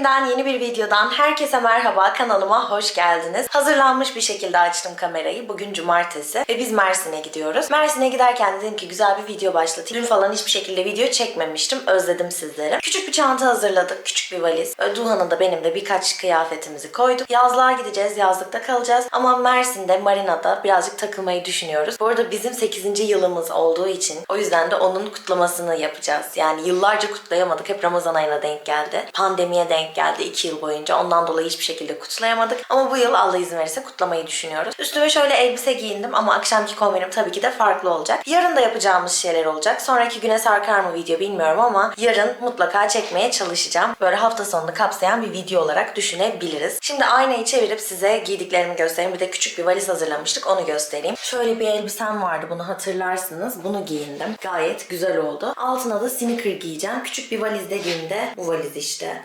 evinden yeni bir videodan herkese merhaba kanalıma hoş geldiniz. Hazırlanmış bir şekilde açtım kamerayı. Bugün cumartesi ve biz Mersin'e gidiyoruz. Mersin'e giderken dedim ki güzel bir video başlatayım. Dün falan hiçbir şekilde video çekmemiştim. Özledim sizleri. Küçük bir çanta hazırladık. Küçük bir valiz. Duhan'ın da benim de birkaç kıyafetimizi koyduk. Yazlığa gideceğiz. Yazlıkta kalacağız. Ama Mersin'de marinada birazcık takılmayı düşünüyoruz. Bu arada bizim 8. yılımız olduğu için o yüzden de onun kutlamasını yapacağız. Yani yıllarca kutlayamadık. Hep Ramazan ayına denk geldi. Pandemiye denk geldi 2 yıl boyunca. Ondan dolayı hiçbir şekilde kutlayamadık. Ama bu yıl Allah izin verirse kutlamayı düşünüyoruz. Üstüme şöyle elbise giyindim ama akşamki kombinim tabii ki de farklı olacak. Yarın da yapacağımız şeyler olacak. Sonraki güne sarkar mı video bilmiyorum ama yarın mutlaka çekmeye çalışacağım. Böyle hafta sonunu kapsayan bir video olarak düşünebiliriz. Şimdi aynayı çevirip size giydiklerimi göstereyim. Bir de küçük bir valiz hazırlamıştık. Onu göstereyim. Şöyle bir elbisem vardı. Bunu hatırlarsınız. Bunu giyindim. Gayet güzel oldu. Altına da sneaker giyeceğim. Küçük bir valiz dediğimde bu valiz işte.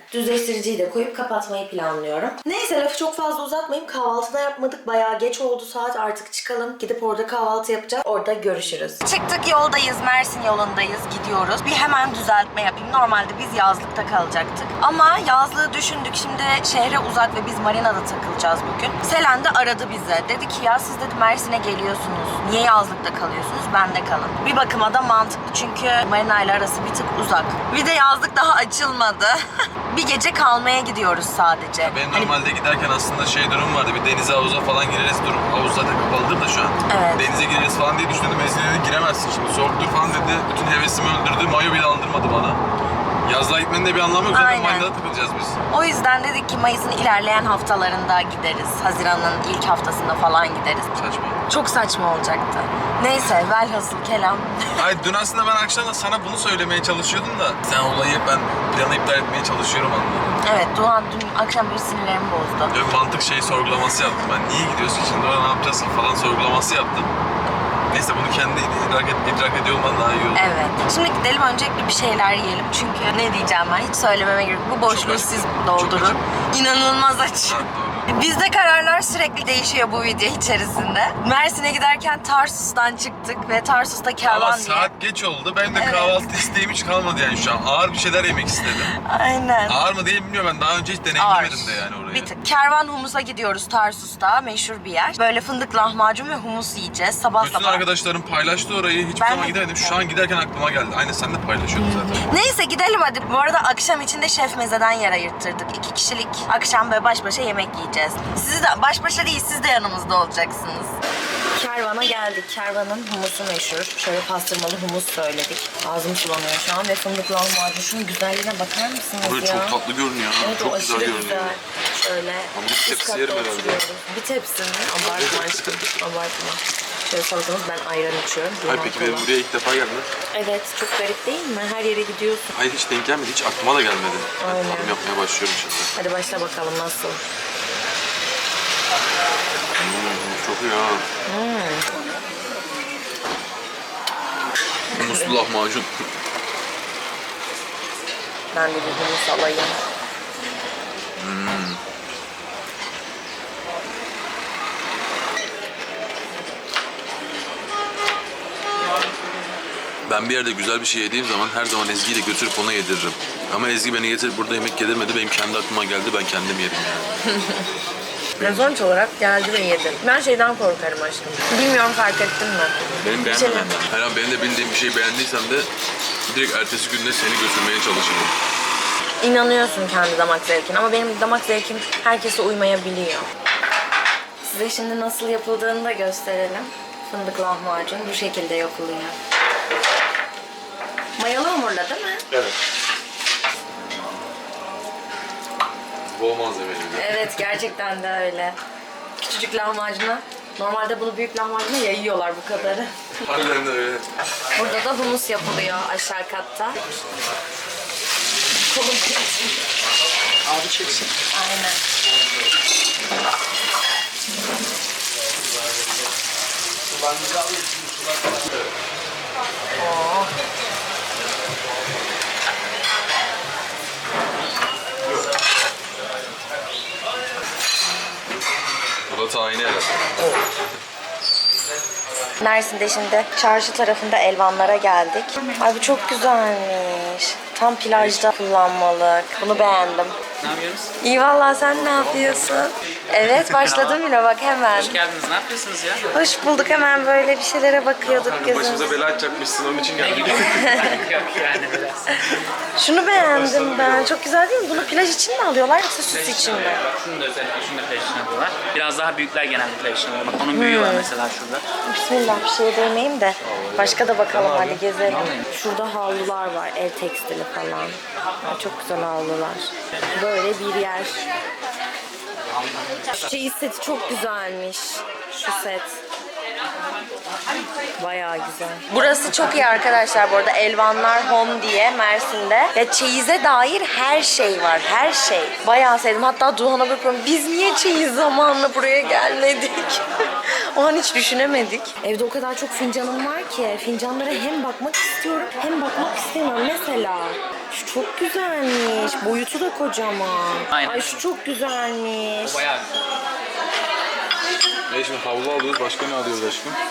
Düzleştiriciyi de koyup kapatmayı planlıyorum. Neyse lafı çok fazla uzatmayayım. Kahvaltıda yapmadık. Bayağı geç oldu saat. Artık çıkalım. Gidip orada kahvaltı yapacağız. Orada görüşürüz. Çıktık yoldayız. Mersin yolundayız. Gidiyoruz. Bir hemen düzeltme yapayım. Normalde biz yazlıkta kalacaktık. Ama yazlığı düşündük. Şimdi şehre uzak ve biz marinada takılacağız bugün. Selen de aradı bize. Dedi ki ya siz dedi Mersin'e geliyorsunuz. Niye yazlıkta kalıyorsunuz? Ben de kalın. Bir bakıma da mantıklı çünkü marina ile arası bir tık uzak. Bir de yazlık daha açılmadı. bir gece kalmaya gidiyoruz sadece. Ben Hani normalde giderken aslında şey durum vardı. Bir denize havuza falan gireriz durum. Havuz zaten kapalıdır da şu an. Evet. Denize gireriz falan diye düşündüm. Dedi giremezsin şimdi. Soğuktur falan dedi. Bütün hevesimi öldürdü. Mayo bile aldırmadı bana. Yazlığa gitmenin de bir anlamı yok. Zaten Aynen. Marina'da takılacağız biz. O yüzden dedik ki Mayıs'ın ilerleyen haftalarında gideriz. Haziran'ın ilk haftasında falan gideriz. Saçma. Çok saçma olacaktı. Neyse velhasıl kelam. Hayır dün aslında ben akşam da sana bunu söylemeye çalışıyordum da sen olayı ben planı iptal etmeye çalışıyorum anladın. evet Doğan dün akşam bir sinirlerimi bozdu. Böyle mantık şey sorgulaması yaptım ben. Niye gidiyorsun şimdi oraya ne yapacağız ki falan sorgulaması yaptım. Neyse bunu kendi idrak, et, idrak ediyor olman daha iyi oldu. Evet. Şimdi gidelim öncelikle bir şeyler yiyelim. Çünkü ne diyeceğim ben hiç söylememe gerek yok. Bu boşluğu siz doldurun. İnanılmaz doğru. Bizde kararlar sürekli değişiyor bu video içerisinde. Mersin'e giderken Tarsus'tan çıktık ve Tarsus'ta Ama kervan diye. saat geç oldu. Benim de Evet. kahvaltı isteğim hiç kalmadı yani şu an. Ağır bir şeyler yemek istedim. Aynen. Ağır mı diye bilmiyorum ben daha önce hiç Ağır. deneyimlemedim de yani orayı. Bir tık. Kervan Humus'a gidiyoruz Tarsus'ta. Meşhur bir yer. Böyle fındık lahmacun ve humus yiyeceğiz. Sabah Bütün sabah. arkadaşlarım paylaştı orayı. Hiçbir Ben zaman de gidemedim. Şu an giderken aklıma geldi. Aynı sen de paylaşıyordun zaten. Neyse gidelim hadi. Bu arada akşam içinde şef mezeden yer ayırttırdık. İki kişilik akşam böyle baş başa yemek yiyeceğiz. Siz de baş başa değil siz de yanımızda olacaksınız. Kervana geldik. Kervanın humusu meşhur. Şöyle pastırmalı humus söyledik. Ağzım sulanıyor şu an ve fındıklı lahmacun. Şunun güzelliğine bakar mısınız ya? tatlı görünüyor. Evet o aşırı güzel. Şöyle Ama bir üst tepsi katta yerim herhalde. oturuyoruz. Bir tepsi mi? Abartma aşkım. Abartma. Şöyle salatamız ben ayran içiyorum. Hayır peki benim buraya ilk defa geldim. Evet çok garip değil mi? Her yere gidiyorsun. Hayır hiç denk gelmedi. Hiç aklıma da gelmedi. Ben Aynen. tadım yapmaya başlıyorum şimdi. Hadi başla bakalım nasıl? Hmm, çok iyi ha. Humuslu lahmacun. Ben de bir humus alayım. Ben bir yerde güzel bir şey yediğim zaman her zaman Ezgi'yi de götürüp ona yediririm. Ama Ezgi beni getirip burada yemek yedirmedi. Benim kendi aklıma geldi. Ben kendim yerim yani. Ben sonuç olarak geldi ve yedim. Ben şeyden korkarım aşkım. Bilmiyorum fark ettin mi? Benim Bir şey-. Her an benim de bildiğim bir şey beğendiysem de direkt ertesi günde seni götürmeye çalışırım. İnanıyorsun kendi damak zevkine ama benim damak zevkim herkese uymayabiliyor. Size şimdi nasıl yapıldığını da gösterelim. Fındık lahmacun bu şekilde yapılıyor. Mayalı hamurla değil mi? Evet. Bol malzemeli. Evet gerçekten de öyle. Küçücük lahmacuna. Normalde bunu büyük lahmacuna yayıyorlar bu kadarı. Harbiden de öyle. Burada da humus yapılıyor aşağı katta. Kolum Abi çeksin. Aynen. Oo. Bu da tahini herhalde. Mersin'de şimdi çarşı tarafında elvanlara geldik. Ay bu çok güzelmiş. Tam plajda kullanmalık. Bunu beğendim. Ne yapıyorsunuz? İyi vallahi sen ne yapıyorsun? Evet başladım bile bak hemen. Hoş geldiniz. Ne yapıyorsunuz ya? Hoş bulduk hemen böyle bir şeylere bakıyorduk gözümüz. bela açacakmışsın onun için geldik. Yok yani biraz. Şunu beğendim ben. Çok güzel değil mi? Bunu plaj için mi alıyorlar yoksa süs için mi? Şunu da özellikle şunu da plaj için alıyorlar. Biraz daha büyükler genelde plaj için alıyorlar. Bak onun büyüğü var mesela şurada. Bismillah bir şey demeyeyim de başka da bakalım hadi gezelim. Şurada havlular var el tekstili falan. Çok güzel havlular. Böyle bir yer. Çeyiz seti çok güzelmiş. Şu set. Bayağı güzel. Burası çok iyi arkadaşlar bu arada. Elvanlar Home diye Mersin'de. Ya çeyize dair her şey var. Her şey. Bayağı sevdim. Hatta Duhan'a bakıyorum. Biz niye çeyiz zamanla buraya gelmedik? o an hiç düşünemedik. Evde o kadar çok fincanım var ki. Fincanlara hem bakmak istiyorum hem bakmak istemiyorum. Mesela şu çok güzelmiş. Boyutu da kocaman. Aynen. Ay şu çok güzelmiş. Bayağı güzel. E şimdi havlu alıyoruz. Başka ne alıyoruz aşkım?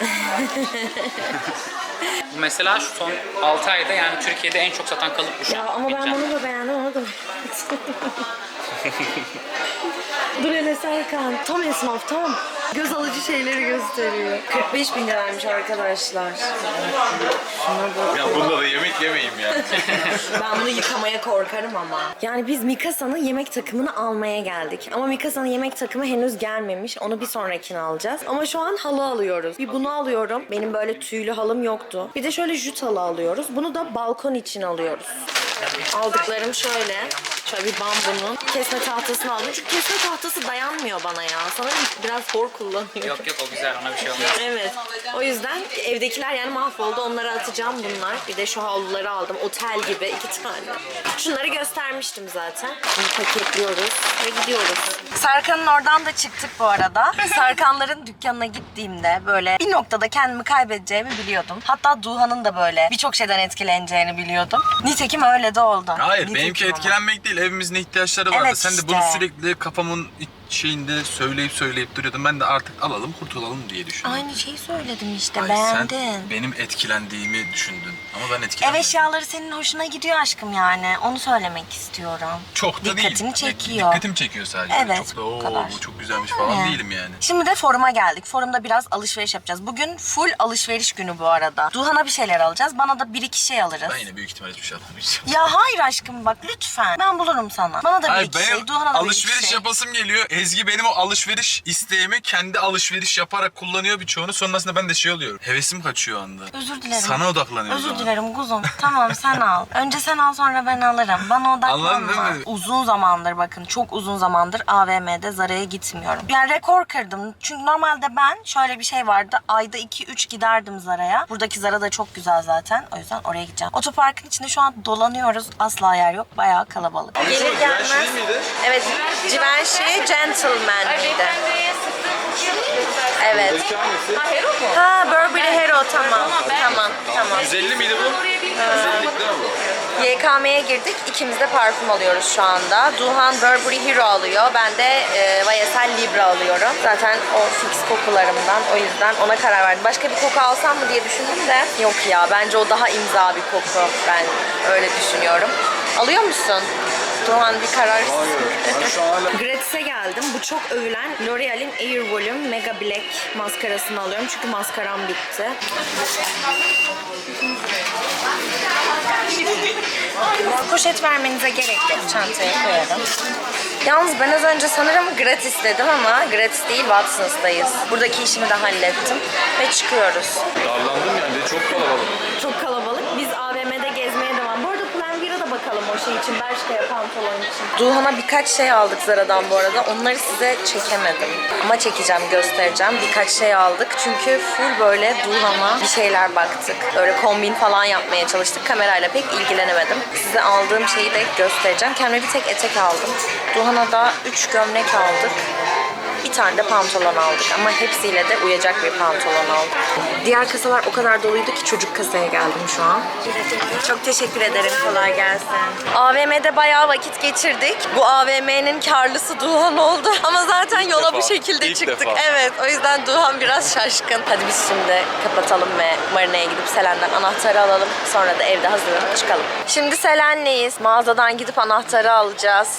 Bu mesela şu son 6 ayda yani Türkiye'de en çok satan kalıp bu şu Ya an. ama ben bunu da beğendim onu da Dur hele Serkan. Tam esnaf tam. Göz alıcı şeyleri gösteriyor. 45 bin liraymış arkadaşlar. Şuna bak. Ya bunda da yemek yemeyeyim ya. Ben bunu yıkamaya korkarım ama. Yani biz Mikasa'nın yemek takımını almaya geldik. Ama Mikasa'nın yemek takımı henüz gelmemiş. Onu bir sonrakini alacağız. Ama şu an halı alıyoruz. Bir bunu alıyorum. Benim böyle tüylü halım yoktu. Bir de şöyle jüt halı alıyoruz. Bunu da balkon için alıyoruz. Aldıklarım şöyle. Şöyle bir bambunun kesme tahtasını aldım. Çünkü kesme tahtası dayanmıyor bana ya. Sanırım biraz hor kullanıyor. Yok yok o güzel ona bir şey olmaz. Evet. O yüzden evdekiler yani mahvoldu. Onları atacağım bunlar. Bir de şu havluları aldım. Otel gibi iki tane. Şunları göstermiştim zaten. Bunu paketliyoruz ve gidiyoruz. Serkan'ın oradan da çıktık bu arada. Serkanların dükkanına gittiğimde böyle bir noktada kendimi kaybedeceğimi biliyordum. Hatta Duhan'ın da böyle birçok şeyden etkileneceğini biliyordum. Nitekim öyle de oldu. Hayır Nitekim benimki ama. etkilenmek değil evimizin ihtiyaçları vardı. Evet Sen de işte. bunu sürekli kafamın şeyinde söyleyip söyleyip duruyordun. Ben de artık alalım kurtulalım diye düşündüm. Aynı şeyi söyledim işte. Ay, beğendin. Sen benim etkilendiğimi düşündün. Ama ben Ev etkilenmedim. eşyaları senin hoşuna gidiyor aşkım yani. Onu söylemek istiyorum. Çok da değil. Dikkatini çekiyor. Dikkatimi çekiyor sadece. Evet, Çok da "Oo, kadar." bu çok güzelmiş falan Yani. değilim yani. Şimdi de foruma geldik. Forumda biraz alışveriş yapacağız. Bugün full alışveriş günü bu arada. Duhan'a bir şeyler alacağız. Bana da bir iki şey alırız. Ben yine büyük ihtimal hiçbir şey alamayacağım. Ya hayır aşkım bak lütfen. Ben bulurum sana. Bana da bir Hayır iki şey, Duhan'a da bir iki alışveriş şey. yapasım geliyor. Ezgi benim o alışveriş isteğimi kendi alışveriş yaparak kullanıyor birçoğunu. Sonrasında ben de şey oluyorum. Hevesim kaçıyor o anda. Özür dilerim. Sana odaklanıyorum o Özür dilerim kuzum. Tamam sen al. Önce sen al sonra ben alırım. Bana Anladın odaklanma. değil mi? Uzun zamandır bakın çok uzun zamandır AVM'de Zara'ya gitmiyorum. Yani rekor kırdım. Çünkü normalde ben şöyle bir şey vardı. Ayda 2-3 giderdim Zara'ya. Buradaki Zara da çok güzel zaten. O yüzden oraya gideceğim. Otoparkın içinde şu an dolanıyoruz. Asla yer yok. Bayağı kalabalık. Gelir gelmez. Evet. Gentleman'ydi. Evet. Ha Burberry Hero tamam. Tamam. Tamam. 150 miydi bu? 150'lik değil mi bu? YKM'ye girdik. İkimiz de parfüm alıyoruz şu anda. Duhan Burberry Hero alıyor. Ben de e, YSL Libra alıyorum. Zaten o fix kokularımdan. O yüzden ona karar verdim. Başka bir koku alsam mı diye düşündüm de yok ya. Bence o daha imza bir koku. Ben öyle düşünüyorum. Alıyor musun? Duhan bir karar. Ben şu an hala... Gratis'e geldim. Çok övülen L'Oreal'in Air Volume Mega Black maskarasını alıyorum. Çünkü maskaram bitti. Poşet vermenize gerek yok. Çantaya koyarım. Yalnız ben az önce sanırım gratis dedim ama gratis değil Watson's'tayız. Buradaki işimi de hallettim ve çıkıyoruz. Darlandım yani çok kalabalık. Çok kalabalık. Biz AVM'de gezmeye devam. Bu arada Pull&Bear'a da bakalım o şey için. Bershka'ya pantolon için. Duhan'a birkaç şey aldık Zara'dan bu arada. Onları size çekemedim. Ama çekeceğim, göstereceğim. Birkaç şey aldık. Çünkü full böyle Duhan'a bir şeyler baktık. Böyle kombin falan yapmaya çalıştık. Kamerayla pek ilgilenemedim. Size aldığım şeyi de göstereceğim. Kendime bir tek etek aldım. Duhan'a da 3 gömlek aldık. Bir tane de pantolon aldık ama hepsiyle de uyacak bir pantolon aldık. Diğer kasalar o kadar doluydu ki çocuk kasaya geldim şu an. Çok teşekkür ederim. Kolay gelsin. AVM'de bayağı vakit geçirdik. Bu AVM'nin karlısı Duhan oldu. Ama zaten yola defa, bu şekilde ilk çıktık. defa. Evet o yüzden Duhan biraz şaşkın. Hadi biz şimdi kapatalım ve marinaya gidip Selen'den anahtarı alalım. Sonra da evde hazırlanıp çıkalım. Şimdi Selen'leyiz. Mağazadan gidip anahtarı alacağız.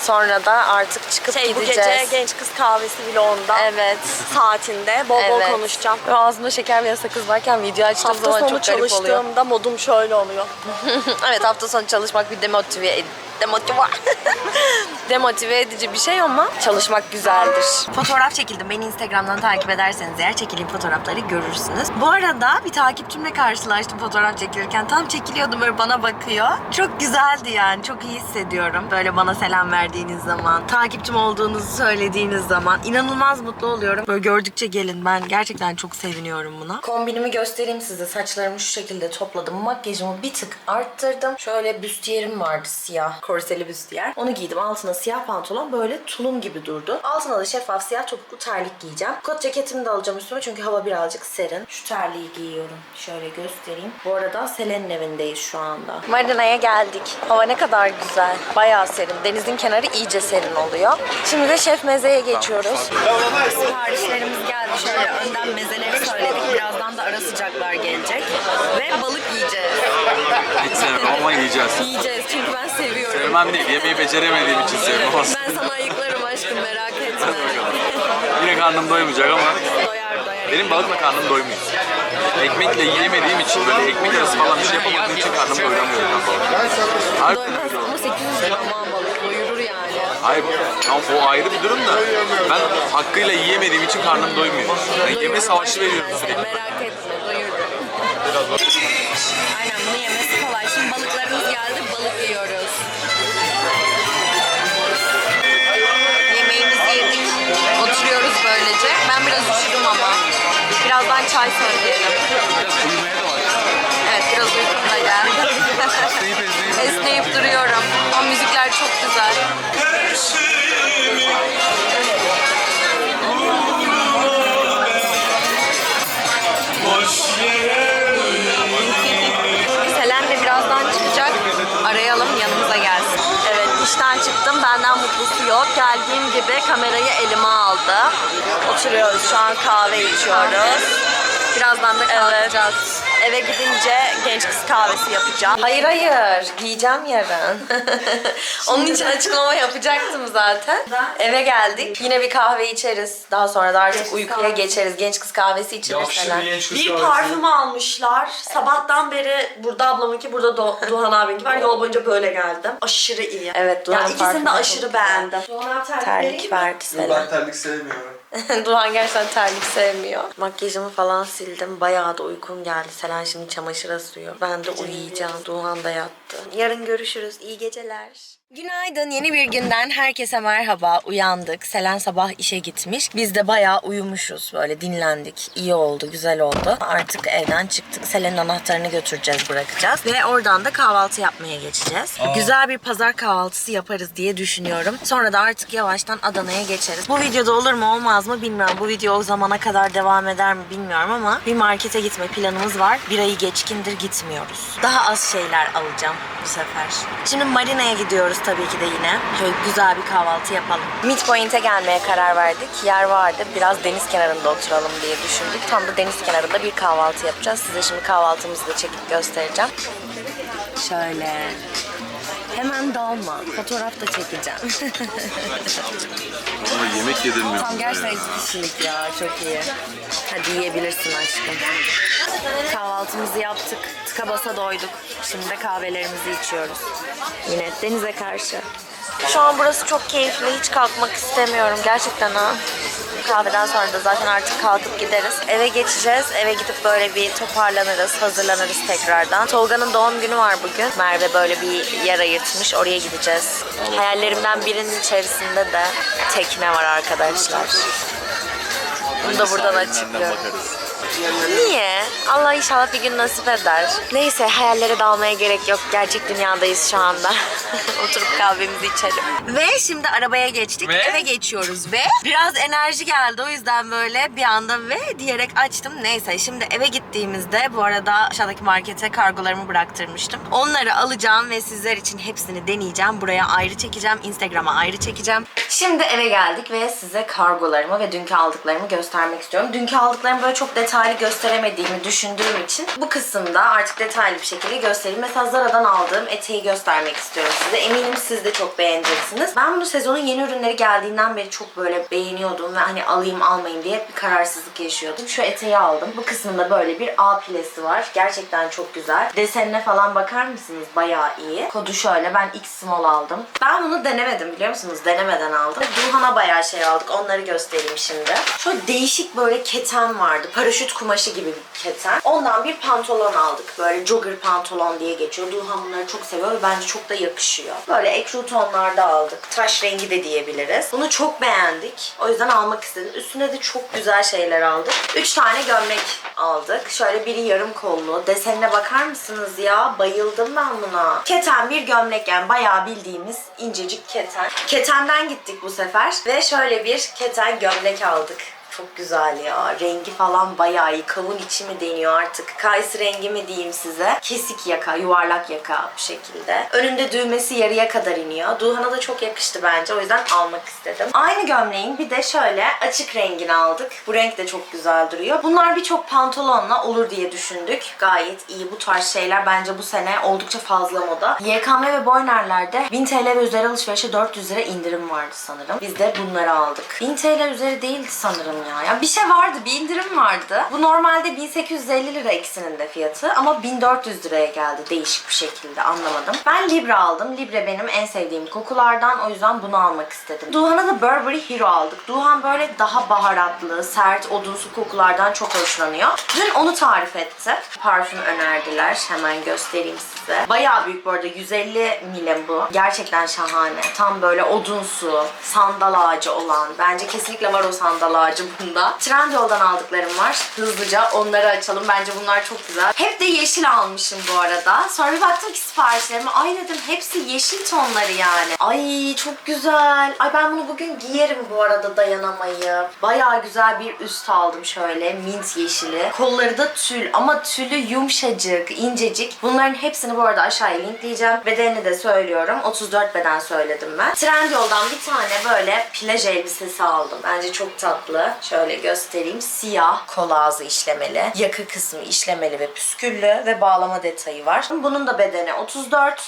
Sonra da artık çıkıp Şey, bu gideceğiz. gece genç kız kahvesi vlogunda Evet. saatinde bol bol Evet. konuşacağım. Ve ağzımda şeker ve sakız varken video açtığım Hafta zaman sonu çok garip oluyor. çalıştığımda modum şöyle oluyor. evet hafta sonu çalışmak bir demotive demotive demotive edici bir şey ama çalışmak güzeldir. Fotoğraf çekildim. Beni Instagram'dan takip ederseniz eğer çekildiğim fotoğrafları görürsünüz. Bu arada bir takipçimle karşılaştım fotoğraf çekilirken. Tam çekiliyordum böyle bana bakıyor. Çok güzeldi yani. Çok iyi hissediyorum. Böyle bana selam verdiğiniz zaman, takipçim olduğunuzu söylediğiniz zaman inanılmaz mutlu oluyorum. Böyle gördükçe gelin. Ben gerçekten çok seviniyorum buna. Kombinimi göstereyim size. Saçlarımı şu şekilde topladım. Makyajımı bir tık arttırdım. Şöyle büstiyerim vardı siyah. Korseli büstiyer. Onu giydim. Altına siyah pantolon böyle tulum gibi durdu. Altına da şeffaf siyah topuklu terlik giyeceğim. Kot ceketimi de alacağım üstüme çünkü hava birazcık serin. Şu terliği giyiyorum. Şöyle göstereyim. Bu arada Selen'in evindeyiz şu anda. Marina'ya geldik. Hava ne kadar güzel. Bayağı serin. Denizin kenarı iyice serin oluyor. Şimdi de şef mezeye geçiyoruz. Siparişlerimiz geldi. Şöyle önden mezeleri söyledik. Birazdan da ara sıcaklar gelecek. Ve balık yiyeceğiz. Ama yiyeceğiz. Yiyeceğiz çünkü ben seviyorum. Sevmem değil, yemeği beceremediğim için sevmem aslında. Ben sana ayıklarım aşkım merak etme. Yine karnım doymayacak ama doyar doyar. benim balıkla karnım doymuyor. Ekmekle yiyemediğim için böyle ekmek arası falan bir şey yapamadığım için karnım doyuramıyorum ben balıkla. Harbi Doymaz öyle oldu. ama 800 gram balık doyurur yani. Hayır, tamam o ayrı bir durum da ben hakkıyla yiyemediğim için karnım doymuyor. Yani yeme savaşı veriyorum sürekli. merak etme doyurur. Da başladım. Evet biraz uykum da geldi. Esneyip duruyorum. Ama müzikler çok güzel. Selen de birazdan çıkacak. Arayalım yanımıza gelsin. Evet işten çıktım. Benden mutlusu yok. Geldiğim gibi kamerayı elime aldı. Oturuyoruz. Şu an kahve içiyoruz. Birazdan da kalkacağız. Eve gidince genç kız kahvesi yapacağım. Hayır hayır. Giyeceğim yarın. Onun için açıklama yapacaktım zaten. Eve geldik. Yine bir kahve içeriz. Daha sonra da artık uykuya geçeriz. Genç kız kahvesi içeriz falan. Bir parfüm almışlar. Sabahtan beri burada ablamınki, burada Do- Duhan abinki var. Yol boyunca böyle geldim. Aşırı iyi. Evet, Duhan Ya ikisini de aşırı beğendim. Duhan abi terlik Terlik verdi Selen. terlik sevmiyorum. Duhan gerçekten terlik sevmiyor. Makyajımı falan sildim. Bayağı da uykum geldi. Selen şimdi çamaşır asıyor. Ben de uyuyacağım. Duhan da yattı. Yarın görüşürüz. İyi geceler. Günaydın. Yeni bir günden herkese merhaba. Uyandık. Selen sabah işe gitmiş. Biz de bayağı uyumuşuz. Böyle dinlendik. İyi oldu, güzel oldu. Artık evden çıktık. Selen'in anahtarını götüreceğiz, bırakacağız. Ve oradan da kahvaltı yapmaya geçeceğiz. Güzel bir pazar kahvaltısı yaparız diye düşünüyorum. Sonra da artık yavaştan Adana'ya geçeriz. Bu videoda olur mu olmaz mı bilmiyorum. Bu video o zamana kadar devam eder mi bilmiyorum ama bir markete gitme planımız var. Bir ayı geçkindir gitmiyoruz. Daha az şeyler alacağım bu sefer. Şimdi Marina'ya gidiyoruz tabii ki de yine. Şöyle güzel bir kahvaltı yapalım. Midpoint'e gelmeye karar verdik. Yer vardı. Biraz deniz kenarında oturalım diye düşündük. Tam da deniz kenarında bir kahvaltı yapacağız. Size şimdi kahvaltımızı da çekip göstereceğim. Şöyle. Hemen dalma. Fotoğraf da çekeceğim. Ama yemek yedirmiyor. Tam gerçekten iki kişilik ya. Çok iyi. Hadi yiyebilirsin aşkım. Kahvaltımızı yaptık. Tıka basa doyduk. Şimdi de kahvelerimizi içiyoruz. Yine denize karşı. Şu an burası çok keyifli. Hiç kalkmak istemiyorum. Gerçekten ha. Kahveden sonra da zaten artık kalkıp gideriz. Eve geçeceğiz. Eve gidip böyle bir toparlanırız, hazırlanırız tekrardan. Tolga'nın doğum günü var bugün. Merve böyle bir yer ayırtmış. Oraya gideceğiz. Hayallerimden birinin içerisinde de tekne var arkadaşlar. Bunu da buradan açıklıyorum. Niye? Allah inşallah bir gün nasip eder. Neyse hayallere dalmaya gerek yok. Gerçek dünyadayız şu anda. Oturup kahvemizi içelim. Ve şimdi arabaya geçtik. Ve? Eve geçiyoruz ve biraz enerji geldi. O yüzden böyle bir anda ve diyerek açtım. Neyse şimdi eve gittiğimizde bu arada aşağıdaki markete kargolarımı bıraktırmıştım. Onları alacağım ve sizler için hepsini deneyeceğim. Buraya ayrı çekeceğim. Instagram'a ayrı çekeceğim. Şimdi eve geldik ve size kargolarımı ve dünkü aldıklarımı göstermek istiyorum. Dünkü aldıklarımı böyle çok detaylı gösteremediğimi düşündüğüm için bu kısımda artık detaylı bir şekilde göstereyim. Mesela Zara'dan aldığım eteği göstermek istiyorum size. Eminim siz de çok beğeneceksiniz. Ben bunu sezonun yeni ürünleri geldiğinden beri çok böyle beğeniyordum ve hani alayım almayayım diye bir kararsızlık yaşıyordum. Şu eteği aldım. Bu kısmında böyle bir A pilesi var. Gerçekten çok güzel. Desenine falan bakar mısınız? Bayağı iyi. Kodu şöyle. Ben X small aldım. Ben bunu denemedim biliyor musunuz? Denemeden aldım. Duhan'a bayağı şey aldık. Onları göstereyim şimdi. Şöyle değişik böyle keten vardı. Paraşüt kumaşı gibi bir keten. Ondan bir pantolon aldık. Böyle jogger pantolon diye geçiyor. Duhan bunları çok seviyor ve bence çok da yakışıyor. Böyle ekru tonlarda aldık. Taş rengi de diyebiliriz. Bunu çok beğendik. O yüzden almak istedim. Üstüne de çok güzel şeyler aldık. 3 tane gömlek aldık. Şöyle biri yarım kollu. Desenine bakar mısınız ya? Bayıldım ben buna. Keten bir gömlek yani bayağı bildiğimiz incecik keten. Ketenden gittik bu sefer ve şöyle bir keten gömlek aldık. Çok güzel ya. Rengi falan bayağı iyi. Kavun içi mi deniyor artık? Kayısı rengi mi diyeyim size? Kesik yaka, yuvarlak yaka bu şekilde. Önünde düğmesi yarıya kadar iniyor. Duhan'a da çok yakıştı bence. O yüzden almak istedim. Aynı gömleğin bir de şöyle açık rengini aldık. Bu renk de çok güzel duruyor. Bunlar birçok pantolonla olur diye düşündük. Gayet iyi. Bu tarz şeyler bence bu sene oldukça fazla moda. YKM ve Boyner'lerde 1000 TL ve üzeri alışverişe 400 lira indirim vardı sanırım. Biz de bunları aldık. 1000 TL üzeri değildi sanırım ya. Ya bir şey vardı, bir indirim vardı. Bu normalde 1850 lira ikisinin de fiyatı ama 1400 liraya geldi değişik bir şekilde anlamadım. Ben Libra aldım. Libra benim en sevdiğim kokulardan o yüzden bunu almak istedim. Duhan'a da Burberry Hero aldık. Duhan böyle daha baharatlı, sert, odunsu kokulardan çok hoşlanıyor. Dün onu tarif etti. Parfüm önerdiler. Hemen göstereyim size. Bayağı büyük bu arada. 150 milim bu. Gerçekten şahane. Tam böyle odunsu, sandal ağacı olan. Bence kesinlikle var o sandal ağacı bunda. Trendyol'dan aldıklarım var. Hızlıca onları açalım. Bence bunlar çok güzel. Hep de yeşil almışım bu arada. Sonra bir baktım ki siparişlerime. Ay dedim hepsi yeşil tonları yani. Ay çok güzel. Ay ben bunu bugün giyerim bu arada dayanamayıp. Bayağı güzel bir üst aldım şöyle. Mint yeşili. Kolları da tül ama tülü yumuşacık, incecik. Bunların hepsini bu arada aşağıya linkleyeceğim. Bedenini de söylüyorum. 34 beden söyledim ben. Trendyol'dan bir tane böyle plaj elbisesi aldım. Bence çok tatlı. Şöyle göstereyim. Siyah, kol ağzı işlemeli. Yakı kısmı işlemeli ve püsküllü ve bağlama detayı var. Bunun da bedeni 34.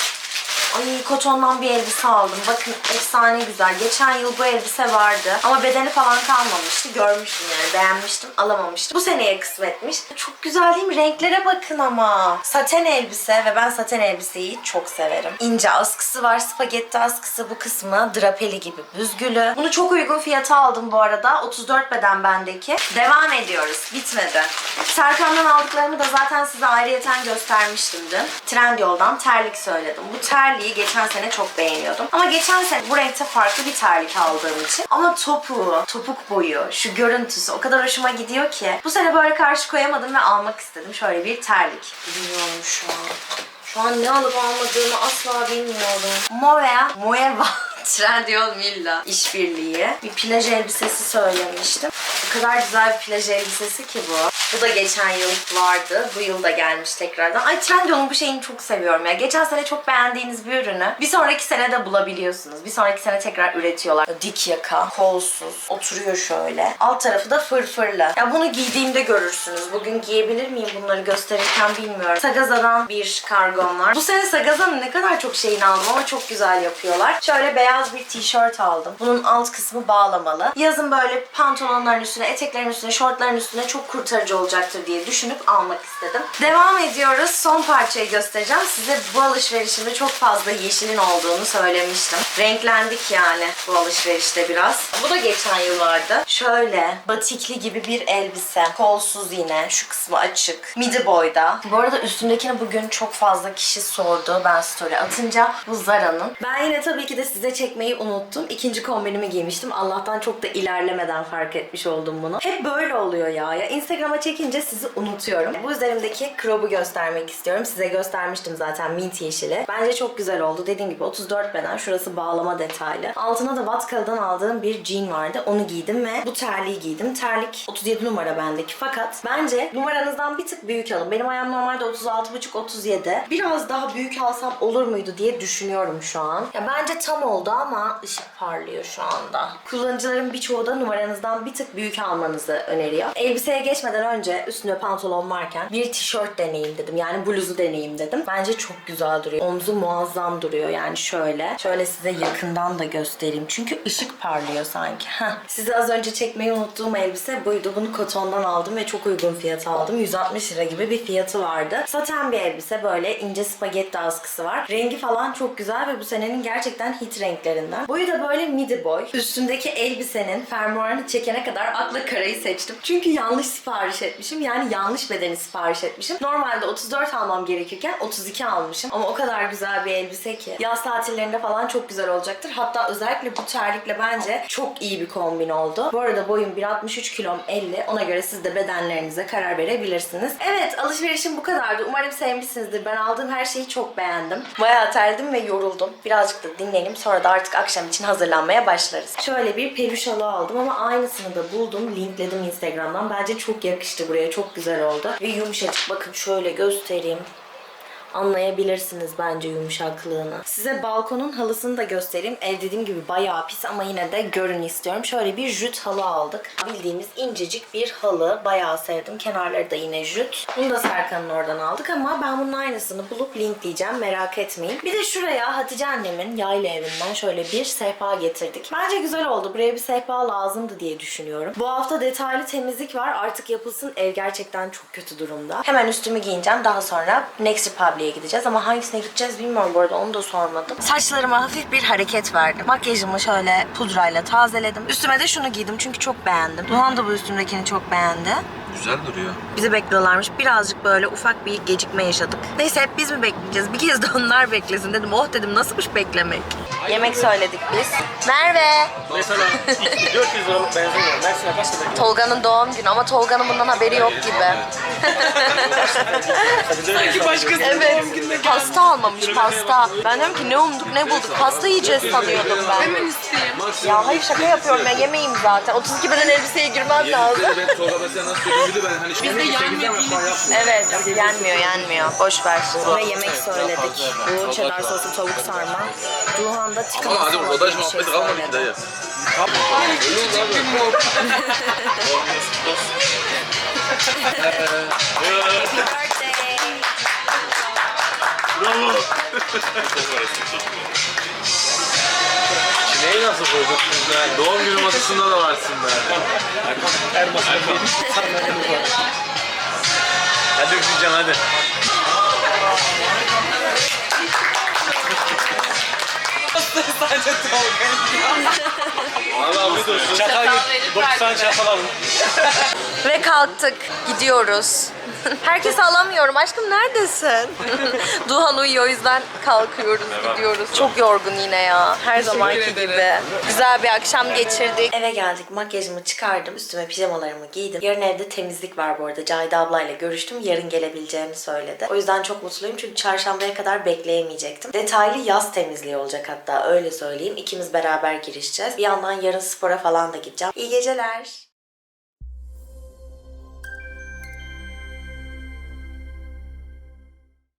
Ay kotondan bir elbise aldım. Bakın efsane güzel. Geçen yıl bu elbise vardı. Ama bedeni falan kalmamıştı. Görmüştüm yani. Beğenmiştim. Alamamıştım. Bu seneye kısmetmiş. Çok güzel değil mi? Renklere bakın ama. Saten elbise ve ben saten elbiseyi çok severim. İnce askısı var. Spagetti askısı bu kısmı. Drapeli gibi büzgülü. Bunu çok uygun fiyata aldım bu arada. 34 beden bendeki. Devam ediyoruz. Bitmedi. Serkan'dan aldıklarımı da zaten size ayrıyeten göstermiştim dün. Trendyol'dan terlik söyledim. Bu terliği geçen sene çok beğeniyordum. Ama geçen sene bu renkte farklı bir terlik aldığım için. Ama topuğu, topuk boyu, şu görüntüsü o kadar hoşuma gidiyor ki. Bu sene böyle karşı koyamadım ve almak istedim. Şöyle bir terlik. Bilmiyorum şu an. Şu an ne alıp almadığımı asla bilmiyorum. Moea, Moeva. Trendyol Milla işbirliği. Bir plaj elbisesi söylemiştim. O kadar güzel bir plaj elbisesi ki bu. Bu da geçen yıl vardı. Bu yıl da gelmiş tekrardan. Ay Trendyol'un bu şeyini çok seviyorum ya. Geçen sene çok beğendiğiniz bir ürünü bir sonraki sene de bulabiliyorsunuz. Bir sonraki sene tekrar üretiyorlar. Dik yaka, kolsuz, oturuyor şöyle. Alt tarafı da fırfırlı. Ya bunu giydiğimde görürsünüz. Bugün giyebilir miyim bunları gösterirken bilmiyorum. Sagaza'dan bir kargom var. Bu sene Sagaza'nın ne kadar çok şeyini aldım ama çok güzel yapıyorlar. Şöyle beyaz bir tişört aldım. Bunun alt kısmı bağlamalı. Yazın böyle pantolonların üstüne, eteklerin üstüne, şortların üstüne çok kurtarıcı olacaktır diye düşünüp almak istedim. Devam ediyoruz. Son parçayı göstereceğim. Size bu alışverişimde çok fazla yeşilin olduğunu söylemiştim. Renklendik yani bu alışverişte biraz. Bu da geçen yıl vardı. Şöyle batikli gibi bir elbise. Kolsuz yine. Şu kısmı açık. Midi boyda. Bu arada üstümdekini bugün çok fazla kişi sordu. Ben story atınca bu Zara'nın. Ben yine tabii ki de size çekmeyi unuttum. İkinci kombinimi giymiştim. Allah'tan çok da ilerlemeden fark etmiş oldum bunu. Hep böyle oluyor ya. Ya Instagram'a çek çekince sizi unutuyorum. Bu üzerimdeki crop'u göstermek istiyorum. Size göstermiştim zaten mint yeşili. Bence çok güzel oldu. Dediğim gibi 34 beden. Şurası bağlama detaylı. Altına da Vatkalı'dan aldığım bir jean vardı. Onu giydim ve bu terliği giydim. Terlik 37 numara bendeki. Fakat bence numaranızdan bir tık büyük alın. Benim ayağım normalde 36,5-37. Biraz daha büyük alsam olur muydu diye düşünüyorum şu an. Ya bence tam oldu ama ışık parlıyor şu anda. Kullanıcıların birçoğu da numaranızdan bir tık büyük almanızı öneriyor. Elbiseye geçmeden önce üstünde pantolon varken bir tişört deneyeyim dedim. Yani bluzu deneyeyim dedim. Bence çok güzel duruyor. Omzu muazzam duruyor yani şöyle. Şöyle size yakından da göstereyim. Çünkü ışık parlıyor sanki. Heh. Size az önce çekmeyi unuttuğum elbise buydu. Bunu kotondan aldım ve çok uygun fiyata aldım. 160 lira gibi bir fiyatı vardı. Saten bir elbise böyle ince spagetti askısı var. Rengi falan çok güzel ve bu senenin gerçekten hit renklerinden. Boyu da böyle midi boy. Üstümdeki elbisenin fermuarını çekene kadar akla karayı seçtim. Çünkü yanlış sipariş etmişim. Yani yanlış bedeni sipariş etmişim. Normalde 34 almam gerekirken 32 almışım. Ama o kadar güzel bir elbise ki. Yaz tatillerinde falan çok güzel olacaktır. Hatta özellikle bu terlikle bence çok iyi bir kombin oldu. Bu arada boyum 1.63 kilom 50. Ona göre siz de bedenlerinize karar verebilirsiniz. Evet alışverişim bu kadardı. Umarım sevmişsinizdir. Ben aldığım her şeyi çok beğendim. Bayağı terledim ve yoruldum. Birazcık da dinlenelim. Sonra da artık akşam için hazırlanmaya başlarız. Şöyle bir peluş halı aldım ama aynısını da buldum. Linkledim Instagram'dan. Bence çok yakıştı buraya. Çok güzel oldu. Ve yumuşacık. Bakın şöyle göstereyim anlayabilirsiniz bence yumuşaklığını. Size balkonun halısını da göstereyim. Ev dediğim gibi bayağı pis ama yine de görün istiyorum. Şöyle bir jüt halı aldık. Bildiğimiz incecik bir halı. Bayağı sevdim. Kenarları da yine jüt. Bunu da Serkan'ın oradan aldık ama ben bunun aynısını bulup linkleyeceğim. Merak etmeyin. Bir de şuraya Hatice annemin yayla evinden şöyle bir sehpa getirdik. Bence güzel oldu. Buraya bir sehpa lazımdı diye düşünüyorum. Bu hafta detaylı temizlik var. Artık yapılsın. Ev gerçekten çok kötü durumda. Hemen üstümü giyineceğim. Daha sonra Next Republic'e gideceğiz ama hangisine gideceğiz bilmiyorum bu arada onu da sormadım. Saçlarıma hafif bir hareket verdim. Makyajımı şöyle pudrayla tazeledim. Üstüme de şunu giydim çünkü çok beğendim. Duhan da bu üstümdekini çok beğendi. Güzel duruyor. Bizi bekliyorlarmış. Birazcık böyle ufak bir gecikme yaşadık. Neyse hep biz mi bekleyeceğiz? Bir kez de onlar beklesin dedim. Oh dedim nasılmış beklemek. Yemek söyledik biz. Merve. Mesela 400 liralık benzin var. Mersin'e kaç kadar Tolga'nın doğum günü ama Tolga'nın bundan haberi yok gibi. Sanki başkası Evet. Pasta almamış pasta. Ben diyorum ki ne umduk ne bulduk. Pasta yiyeceğiz sanıyordum ben. Hemen isteyeyim. Ya hayır şaka yapıyorum ben yemeğim zaten. 32 beden elbiseye girmem lazım. ben Tolga mesela nasıl de ben hani Biz de Evet yenmiyor yenmiyor. Boş ver. Ve yemek söyledik. Bu cheddar soslu tavuk sarma. Duhan da tika Ama hadi diye bir şey muhabbeti kalmadı ki dayı. Neyi nasıl koyduk? Doğum günü masasında da varsın be. Her masada var. Hadi üfleyeceğim hadi. Allah afiyet olsun. Çakal git. 9 tane çakal alın. Ve kalktık. Gidiyoruz. Herkes alamıyorum. Aşkım neredesin? Duhan uyuyor o yüzden kalkıyoruz, gidiyoruz. Çok yorgun yine ya. Her zamanki gibi. Güzel bir akşam geçirdik. Eve geldik. Makyajımı çıkardım. Üstüme pijamalarımı giydim. Yarın evde temizlik var bu arada. Cahide ablayla görüştüm. Yarın gelebileceğimi söyledi. O yüzden çok mutluyum çünkü çarşambaya kadar bekleyemeyecektim. Detaylı yaz temizliği olacak hatta öyle söyleyeyim. İkimiz beraber girişeceğiz. Bir yandan yarın spora falan da gideceğim. İyi geceler.